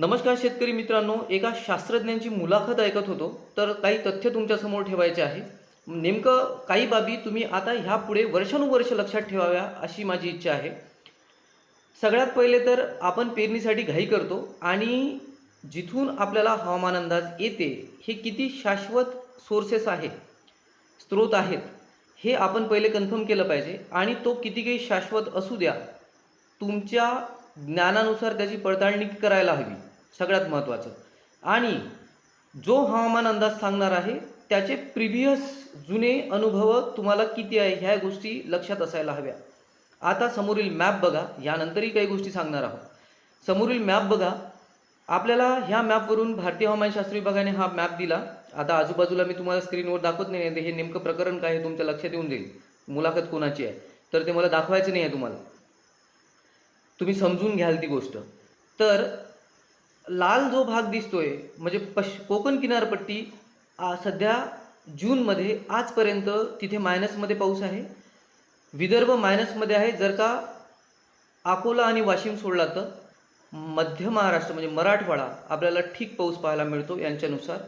नमस्कार शेतकरी मित्रांनो एका शास्त्रज्ञांची मुलाखत ऐकत होतो. तर काही तथ्य तुमच्यासमोर ठेवायचे आहे. नेमकं काही बाबी तुम्ही आता ह्यापुढे वर्षानुवर्ष लक्षात ठेवाव्या अशी माझी इच्छा आहे. सगळ्यात पहिले तर आपण पेरणीसाठी घाई करतो आणि जिथून आपल्याला हवामान अंदाज येते हे किती शाश्वत सोर्सेस आहे स्रोत आहेत हे आपण पहिले कन्फर्म केलं पाहिजे आणि तो किती काही शाश्वत असू द्या तुमच्या ज्ञानानुसार त्याची पडताळणी करायला हवी. सगळ्यात महत्त्वाचं. आणि जो हवामान अंदाज सांगणार आहे त्याचे प्रिव्हियस जुने अनुभव तुम्हाला किती आहे ह्या गोष्टी लक्षात असायला हव्या. आता समोरील मॅप बघा यानंतरही काही गोष्टी सांगणार आहोत. समोरील मॅप बघा आपल्याला ह्या मॅपवरून भारतीय हवामानशास्त्र विभागाने हा मॅप दिला. आता आजूबाजूला मी तुम्हाला स्क्रीनवर दाखवत नाही आहे हे नेमकं प्रकरण काय आहे तुमच्या लक्षात येऊन जाईल. मुलाखत कोणाची आहे? तर ते मला दाखवायचं नाही आहे तुम्हाला. तुम्ही समजून घ्याल ती गोष्ट. तर लाल जो भाग दिसतोय म्हणजे पश कोकण किनारपट्टी सध्या जूनमध्ये आजपर्यंत तिथे मायनसमध्ये पाऊस आहे. विदर्भ मायनसमध्ये आहे जर का अकोला आणि वाशिम सोडला तर. मध्य महाराष्ट्र म्हणजे मराठवाडा आपल्याला ठीक पाऊस पाहायला मिळतो यांच्यानुसार.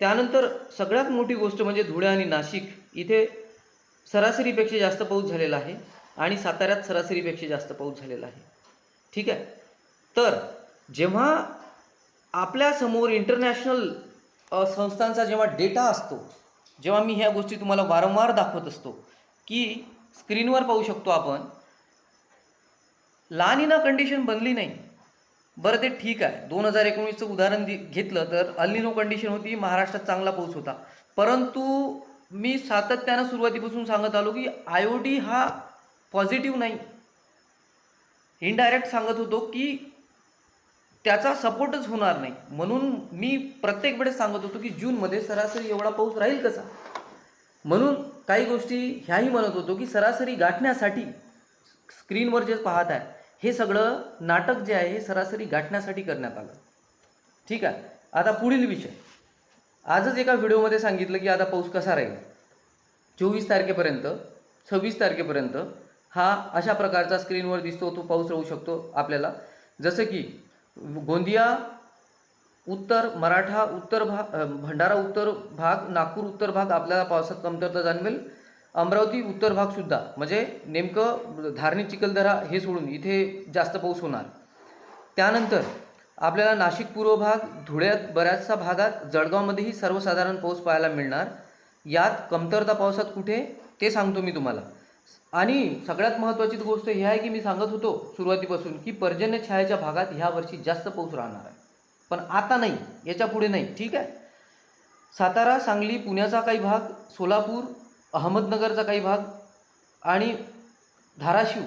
त्यानंतर सगळ्यात मोठी गोष्ट म्हणजे धुळे आणि नाशिक इथे सरासरीपेक्षा जास्त पाऊस झालेला आहे आणि साताऱ्यात सरासरीपेक्षा जास्त पाऊस झालेला आहे. ठीक आहे? तर जेव्हा आपल्यासमोर इंटरनॅशनल संस्थांचा जेव्हा डेटा असतो जेव्हा मी ह्या गोष्टी तुम्हाला वारंवार दाखवत असतो की स्क्रीनवर पाहू शकतो आपण लानिना कंडिशन बनली नाही. बरं ते ठीक आहे. दोन हजार एकोणीसचं उदाहरण दि घेतलं तर अल्निनो कंडिशन होती महाराष्ट्रात चांगला पाऊस होता. परंतु मी सातत्यानं सुरुवातीपासून सांगत आलो की आय ओ डी हा पॉझिटिव्ह नाही. इनडायरेक्ट सांगत होतो की त्याचा सपोर्टच होणार नाही. म्हणून मी प्रत्येक वेळेस सांगत होतो की जूनमध्ये सरासरी एवढा पाऊस राहील कसा? म्हणून काही गोष्टी ह्याही म्हणत होतो की सरासरी गाठण्यासाठी स्क्रीनवर जे पाहत आहे हे सगळं नाटक जे आहे हे सरासरी गाठण्यासाठी करण्यात आलं. ठीक आहे? आता पुढील विषय. आजच एका व्हिडिओमध्ये सांगितलं की आता पाऊस कसा राहील? चोवीस तारखेपर्यंत सव्वीस तारखेपर्यंत हा अशा प्रकारचा स्क्रीनवर दिसतो तो पाऊस राहू शकतो आपल्याला. जसं की गोंदिया उत्तर मराठा उत्तर भाग भंडारा उत्तर भाग नागपूर उत्तर भाग आपल्याला पावसात कमतरता जाणवेल. अमरावती उत्तर भाग सुद्धा. म्हणजे नेमकं धारणी चिखलदरा हे सोडून इथे जास्त पाऊस होणार. त्यानंतर आपल्याला नाशिक पूर्व भाग धुळ्यात बऱ्याचशा भागात जळगावमध्येही सर्वसाधारण पाऊस पाहायला मिळणार. यात कमतरता पावसात कुठे? ते सांगतो मी तुम्हाला. आणि सगळ्यात महत्त्वाची गोष्ट ही आहे की मी सांगत होतो सुरुवातीपासून की पर्जन्य छायाच्या भागात ह्या वर्षी जास्त पाऊस राहणार आहे. पण आता नाही याच्यापुढे नाही ठीक आहे? सातारा सांगली पुण्याचा काही भाग सोलापूर अहमदनगरचा काही भाग आणि धाराशिव.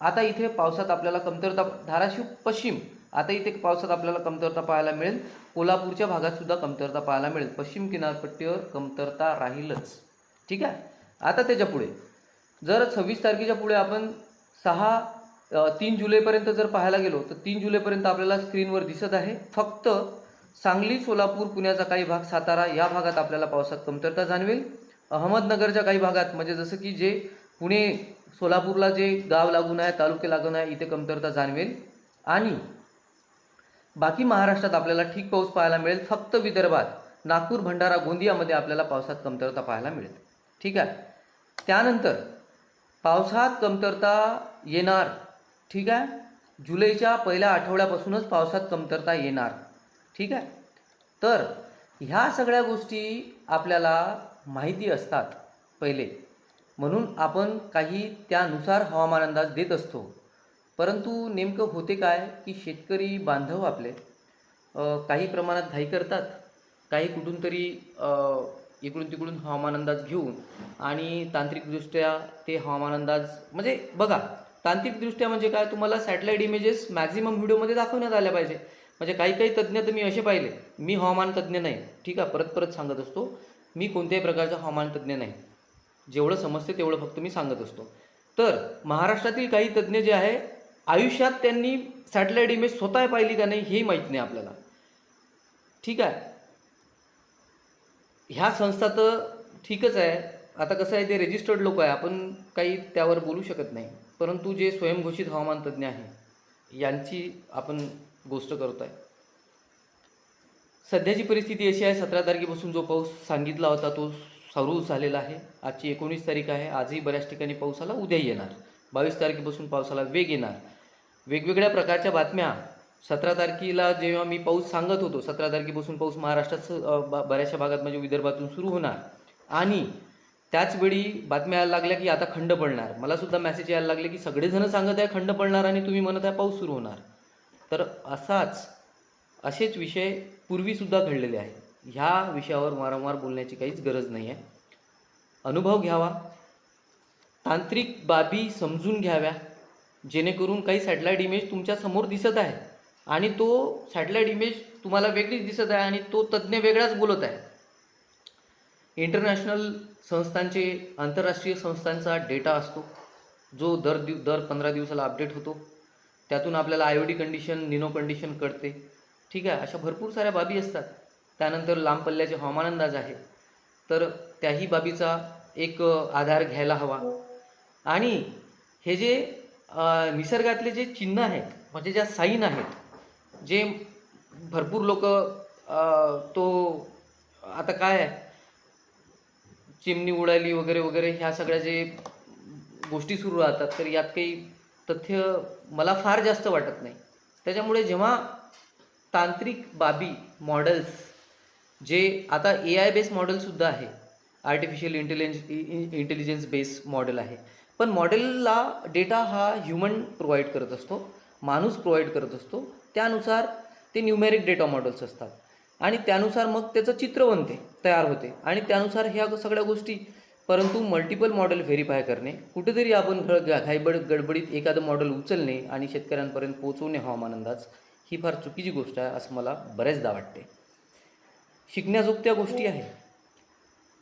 आता इथे पावसात आपल्याला कमतरता धाराशिव पश्चिम आता इथे पावसात आपल्याला कमतरता पाहायला मिळेल. कोल्हापूरच्या भागात सुद्धा कमतरता पाहायला मिळेल. पश्चिम किनारपट्टीवर कमतरता राहीलच. ठीक आहे? आता त्याच्या पुढे. जर सव्वीस तारखेच्या पुढे आपण सहा तीन जुलैपर्यंत जर पाहायला गेलो तर तीन जुलैपर्यंत आपल्याला स्क्रीनवर दिसत आहे. फक्त सांगली सोलापूर पुण्याचा काही भाग सातारा या भागात आपल्याला पावसात कमतरता जाणवेल. अहमदनगरच्या काही भागात म्हणजे जसं की जे पुणे सोलापूरला जे गाव लागून आहे तालुके लागून आहे इथे कमतरता जाणवेल. आणि बाकी महाराष्ट्रात आपल्याला ठीक पाऊस पाहायला मिळेल. फक्त विदर्भात नागपूर भंडारा गोंदियामध्ये आपल्याला पावसात कमतरता पाहायला मिळेल. ठीक आहे? त्यानंतर पावसात कमतरता येणार. ठीक आहे? जुलैच्या पहिल्या आठवड्यापासूनच पावसात कमतरता येणार. ठीक आहे? तर ह्या सगळ्या गोष्टी आपल्याला माहिती असतात पहिले. म्हणून आपण काही त्यानुसार हवामान अंदाज देत असतो. परंतु नेमकं होते काय की शेतकरी बांधव आपले काही प्रमाणात घाई करतात. काही कुठून तरी इकडून तिकडून हवामान अंदाज घेऊन आणि तांत्रिकदृष्ट्या ते हवामान अंदाज म्हणजे बघा तांत्रिकदृष्ट्या म्हणजे काय? तुम्हाला सॅटेलाईट इमेजेस मॅक्झिमम व्हिडिओमध्ये दाखवण्यात आल्या पाहिजे. म्हणजे काही काही तज्ज्ञ तर मी असे पाहिले मी हवामान तज्ज्ञ नाही. ठीक आहे परत परत सांगत असतो मी कोणत्याही प्रकारचा हवामान तज्ज्ञ नाही. जेवढं समजते तेवढं फक्त मी सांगत असतो. तर महाराष्ट्रातील काही तज्ज्ञ जे आहे आयुष्यात त्यांनी सॅटेलाईट इमेज स्वतः पाहिली का नाही हे माहीत नाही आपल्याला. ठीक आहे? ह्या संस्था तर ठीकच आहे. आता कसं आहे ते रेजिस्टर्ड लोक आहे. आपण काही त्यावर बोलू शकत नाही. परंतु जे स्वयंघोषित हवामान तज्ज्ञ आहे यांची आपण गोष्ट करतो आहे सध्याची परिस्थिती अशी आहे सतरा तारखेपासून जो पाऊस सांगितला होता तो सुरू झालेला आहे. आजची एकोणीस तारीख आहे. आजही बऱ्याच ठिकाणी पाऊस आला उद्याही येणार. बावीस तारखेपासून पावसाला वेग येणार. वेगवेगळ्या प्रकारच्या बातम्या सतरा तारखेला जेव्हा मी पाऊस सांगत होतो सतरा तारखेपासून पाऊस महाराष्ट्रात ब- बऱ्याचशा भागात म्हणजे विदर्भातून सुरू होणार. आणि त्याचवेळी बातम्या यायला लागल्या की आता खंड पडणार. मला सुद्धा मेसेज यायला लागले की सगळेजण सांगत आहे खंड पडणार आणि तुम्ही म्हणत आहे पाऊस सुरू होणार. तर असाच असेच विषय पूर्वीसुद्धा घडलेले आहेत. ह्या विषयावर वारंवार बोलण्याची काहीच गरज नाही आहे अनुभव घ्यावा. तांत्रिक बाबी समजून घ्याव्या. जेणेकरून काही सॅटेलाईट इमेज तुमच्यासमोर दिसत आहे. आणि तो सॅटेलाईट इमेज तुम्हाला वेगळीच दिसत आहे आणि तो तज्ज्ञ वेगळाच बोलत आहे. इंटरनॅशनल संस्थांचे आंतरराष्ट्रीय संस्थांचा डेटा असतो. जो दर दिव दर पंधरा दिवसाला अपडेट होतो. त्यातून आपल्याला I O D condition Nino condition कळते. ठीक आहे अशा भरपूर साऱ्या बाबी असतात. त्यानंतर लांब पल्ल्याचे हवामान अंदाज आहे. तर त्याही बाबीचा एक आधार घ्यायला हवा. आणि हे जे निसर्गातले जे चिन्ह आहेत म्हणजे ज्या साईन आहेत जे भरपूर लोक तो आता काय आहे? चिमणी उडाली वगैरे वगैरे ह्या सगळ्या जे गोष्टी सुरू राहतात तर यात काही तथ्य मला फार जास्त वाटत नाही. त्याच्यामुळे जेव्हा तांत्रिक बाबी मॉडेल्स जे आता ए आय बेस मॉडेलसुद्धा आहे artificial intelligence intelligence base model आहे. पण मॉडेलला डेटा हा ह्युमन प्रोव्हाइड करत असतो माणूस प्रोव्हाइड करत असतो. त्यानुसार ते न्यूमेरिक डेटा मॉडेल्स असतात. आणि त्यानुसार मग त्याचं चित्र बनते तयार होते. आणि त्यानुसार ह्या सगळ्या गोष्टी परंतु मल्टिपल मॉडेल व्हेरीफाय करणे कुठेतरी आपण घ घाईबड गडबडीत एखादं मॉडेल उचलणे आणि शेतकऱ्यांपर्यंत पोहोचवणे हवामान अंदाज ही फार चुकीची गोष्ट आहे असं मला बऱ्याचदा वाटते. शिकण्याजोगत्या गोष्टी आहे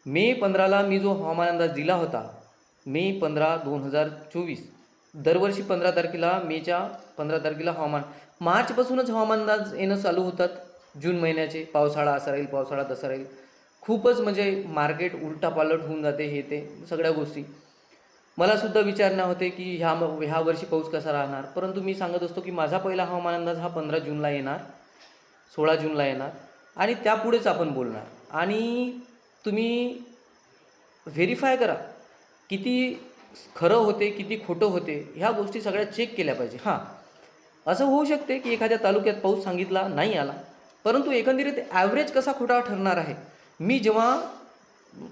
मे पंधराला मी जो हवामान अंदाज दिला होता मे पंधरा दोन हजार चोवीस दरवर्षी पंधरा तारखेला मेच्या पंधरा तारखेला हवामान. मार्चपासूनच हवामान अंदाज येणं चालू होतात. जून महिन्याचे पावसाळा असा राहील पावसाळा तसा राहील. खूपच म्हणजे मार्केट उलटापालट होऊन जाते हे ते सगळ्या गोष्टी. मलासुद्धा विचारणा होते की ह्या ह्या वर्षी पाऊस कसा राहणार? परंतु मी सांगत असतो की माझा पहिला हवामान अंदाज हा पंधरा जूनला येणार सोळा जूनला येणार आणि त्यापुढेच आपण बोलणार. आणि तुम्ही व्हेरीफाय करा किती खरं होते किती खोटं होते ह्या गोष्टी सगळ्या चेक केल्या पाहिजे. हां. असं होऊ शकते की एखाद्या तालुक्यात पाऊस सांगितला नाही आला. परंतु एकंदरीत ॲव्हरेज कसा खोटा ठरणार आहे? मी जेव्हा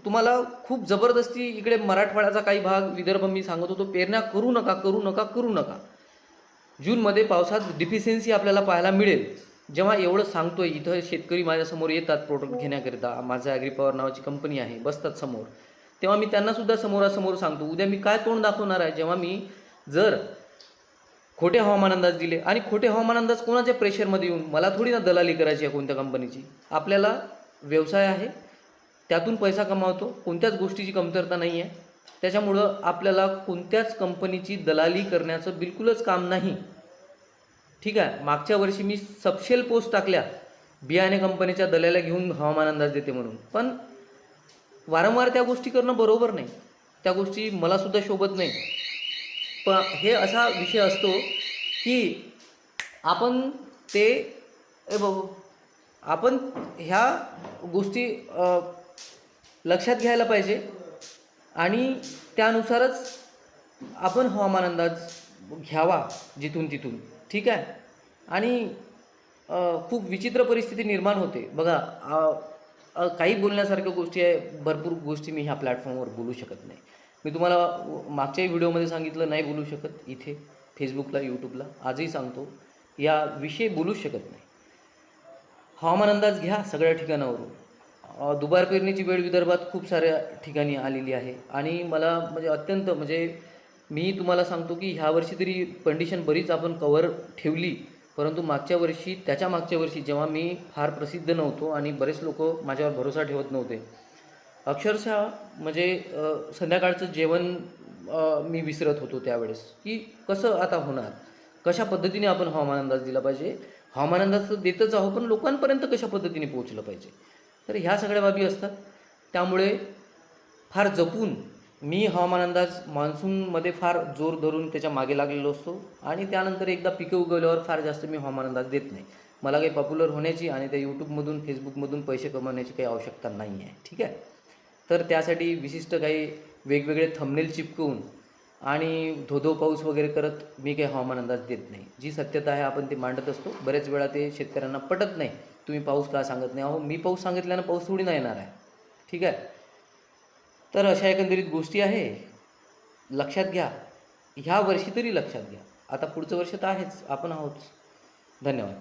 तुम्हाला खूप जबरदस्ती इकडे मराठवाड्याचा काही भाग विदर्भ मी सांगत होतो पेरण्या करू नका करू नका करू नका. जूनमध्ये पावसात डिफिशियन्सी आपल्याला पाहायला मिळेल. जेव्हा एवढं सांगतोय इथं शेतकरी माझ्यासमोर येतात प्रोडक्ट घेण्याकरिता. माझं ॲग्रीपॉवर नावाची कंपनी आहे बसतात समोर. तेव्हा मी त्यांना सुद्धा समोरासमोर सांगतो. उद्या मी काय तोंड दाखवणार आहे? जेव्हा मी जर खोटे हवामान अंदाज दिले आणि खोटे हवामान अंदाज कोणाच्या प्रेशरमध्ये येऊन? मला थोडी ना दलाली करायची आहे कोणत्या कंपनीची आपल्याला व्यवसाय आहे त्यातून पैसा कमावतो कोणत्याच गोष्टीची कमतरता नाही आहे त्याच्यामुळं आपल्याला कोणत्याच कंपनीची दलाली करण्याचं बिलकुलच काम नाही. ठीक आहे? मागच्या वर्षी मी सबशेल पोस्ट टाकल्या बियाणे कंपनीच्या दलाला घेऊन हवामान अंदाज देते म्हणून. पण वारंवार त्या गोष्टी करणं बरोबर नाही. त्या गोष्टी मलासुद्धा शोभत नाही. पण हे असा विषय असतो की आपण ते ए बाबू आपण ह्या गोष्टी लक्षात घ्यायला पाहिजे आणि त्यानुसारच आपण हवामान अंदाज घ्यावा जिथून तिथून. ठीक आहे? आणि खूप विचित्र परिस्थिती निर्माण होते. बघा काही बोलण्यासारख्या गोष्टी आहे भरपूर गोष्टी मी ह्या प्लॅटफॉर्मवर बोलू शकत नाही. मी तुम्हाला मागच्याही व्हिडिओमध्ये सांगितलं नाही बोलू शकत इथे फेसबुकला यूट्यूबला आजही सांगतो या विषय बोलूच शकत नाही. हवामान अंदाज घ्या सगळ्या ठिकाणावरून. दुबार पेरणीची वेळ विदर्भात खूप साऱ्या ठिकाणी आलेली आहे. आणि मला म्हणजे अत्यंत म्हणजे मी तुम्हाला सांगतो की ह्या वर्षी तरी कंडिशन बरीच आपण कवर ठेवली. परंतु मागच्या वर्षी त्याच्या मागच्या वर्षी जेव्हा मी फार प्रसिद्ध नव्हतो आणि बरेच लोक माझ्यावर भरोसा ठेवत नव्हते अक्षरशः म्हणजे संध्याकाळचं जेवण मी विसरत होतो त्यावेळेस. की कसं आता होणार? कशा पद्धतीने आपण हवामान अंदाज दिला पाहिजे? हवामान अंदाज तर देतच आहो पण लोकांपर्यंत कशा पद्धतीने पोहोचलं पाहिजे? तर ह्या सगळ्या बाबी असतात. त्यामुळे फार जपून मी हवामान अंदाज मान्सूनमध्ये फार जोर धरून त्याच्यामागे लागलेलो असतो आणि त्यानंतर एकदा पिकं उगवल्यावर फार जास्त मी हवामान अंदाज देत नाही. मला काही पॉप्युलर होण्याची आणि त्या यूट्यूबमधून फेसबुकमधून पैसे कमवण्याची काही आवश्यकता नाही आहे. ठीक आहे? तर त्यासाठी विशिष्ट काही वेगवेगळे थंबनेल चिपकवून आणि धोधो पाऊस वगैरे करत मी काही हवामान अंदाज देत नाही. जी सत्यता आहे आपण ते मांडत असतो. बऱ्याच वेळा ते शेतकऱ्यांना पटत नाही. तुम्ही पाऊस का सांगत नाही? अहो मी पाऊस सांगितल्यानं पाऊस थोडी नाही येणार आहे. ठीक आहे? तर अशा एकंदरीत गोष्टी आहे. लक्षात घ्या. ह्या वर्षी तरी लक्षात घ्या. आता पुढचं वर्ष तर आहेच. आपण आहोत. धन्यवाद.